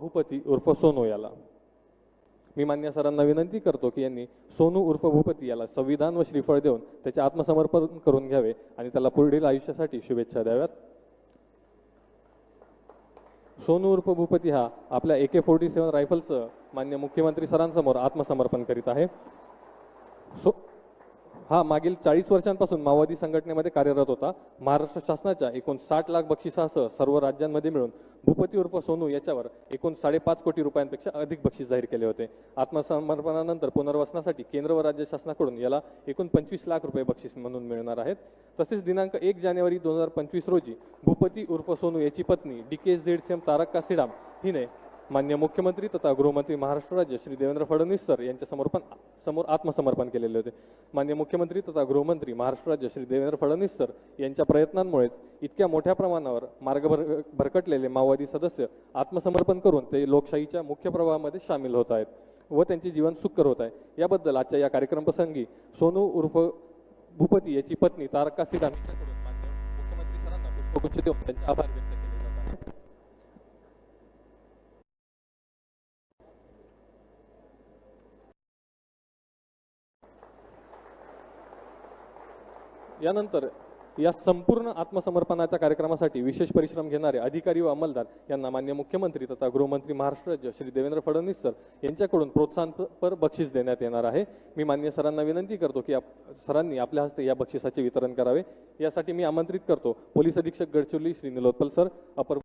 भूपती उर्फ सोनू याला. मी मान्य सरांना विनंती करतो की यांनी सोनू उर्फ भूपती याला संविधान व श्रीफळ देऊन त्याचे आत्मसमर्पण करून घ्यावे आणि त्याला पुढील आयुष्यासाठी शुभेच्छा द्याव्यात. सोनू उर्फ भूपती हा आपल्या ए के फोर्टी सेवन रायफलचं मान्य मुख्यमंत्री सरांसमोर आत्मसमर्पण करीत आहे. सो हा मागील चाळीस वर्षांपासून माओवादी संघटनेमध्ये कार्यरत होता. महाराष्ट्र शासनाच्या एकूण साठ लाख बक्षिसासह सर्व राज्यांमध्ये मिळून भूपती उर्फ सोनू याच्यावर एकूण साडेपाच कोटी रुपयांपेक्षा अधिक बक्षीस जाहीर केले होते. आत्मसमर्पणानंतर पुनर्वसनासाठी केंद्र व राज्य शासनाकडून याला एकूण पंचवीस लाख रुपये बक्षीस म्हणून मिळणार आहेत. तसेच दिनांक एक जानेवारी दोन हजार पंचवीस रोजी भूपती उर्फ सोनू याची पत्नी D K Z C M Tarakka Sidam हिने मान्य मुख्यमंत्री तथा गृहमंत्री महाराष्ट्र राज्य श्री देवेंद्र फडणवीस सर यांच्या समर्पण समोर आत्मसमर्पण केलेले होते. मान्य मुख्यमंत्री तथा गृहमंत्री महाराष्ट्र राज्य श्री देवेंद्र फडणवीस सर यांच्या प्रयत्नांमुळेच इतक्या मोठ्या प्रमाणावर मार्ग भर भरकटलेले माओवादी सदस्य आत्मसमर्पण करून ते लोकशाहीच्या मुख्य प्रवाहामध्ये सामील होत आहेत व त्यांचे जीवन सुखकर होत आहे. याबद्दल आजच्या या कार्यक्रम प्रसंगी सोनू उर्फ भूपती याची पत्नी तारका सिदान यांच्याकडून मान्य मुख्यमंत्री सरांना पुष्पगुच्छ देऊन त्यांचे आभार व्यक्त केले जात यानंतर या संपूर्ण आत्मसमर्पणाच्या कार्यक्रमासाठी विशेष परिश्रम घेणारे अधिकारी व अंमलदार यांना मान्य मुख्यमंत्री तथा गृहमंत्री महाराष्ट्र राज्य श्री देवेंद्र फडणवीस सर यांच्याकडून प्रोत्साहनपर बक्षीस देण्यात येणार आहे. मी मान्य सरांना विनंती करतो की आप- सरांनी आपल्या हस्ते या बक्षिसाचे वितरण करावे. यासाठी मी आमंत्रित करतो. पोलीस अधीक्षक गडचिरोली श्री निलोत्पल सर अपर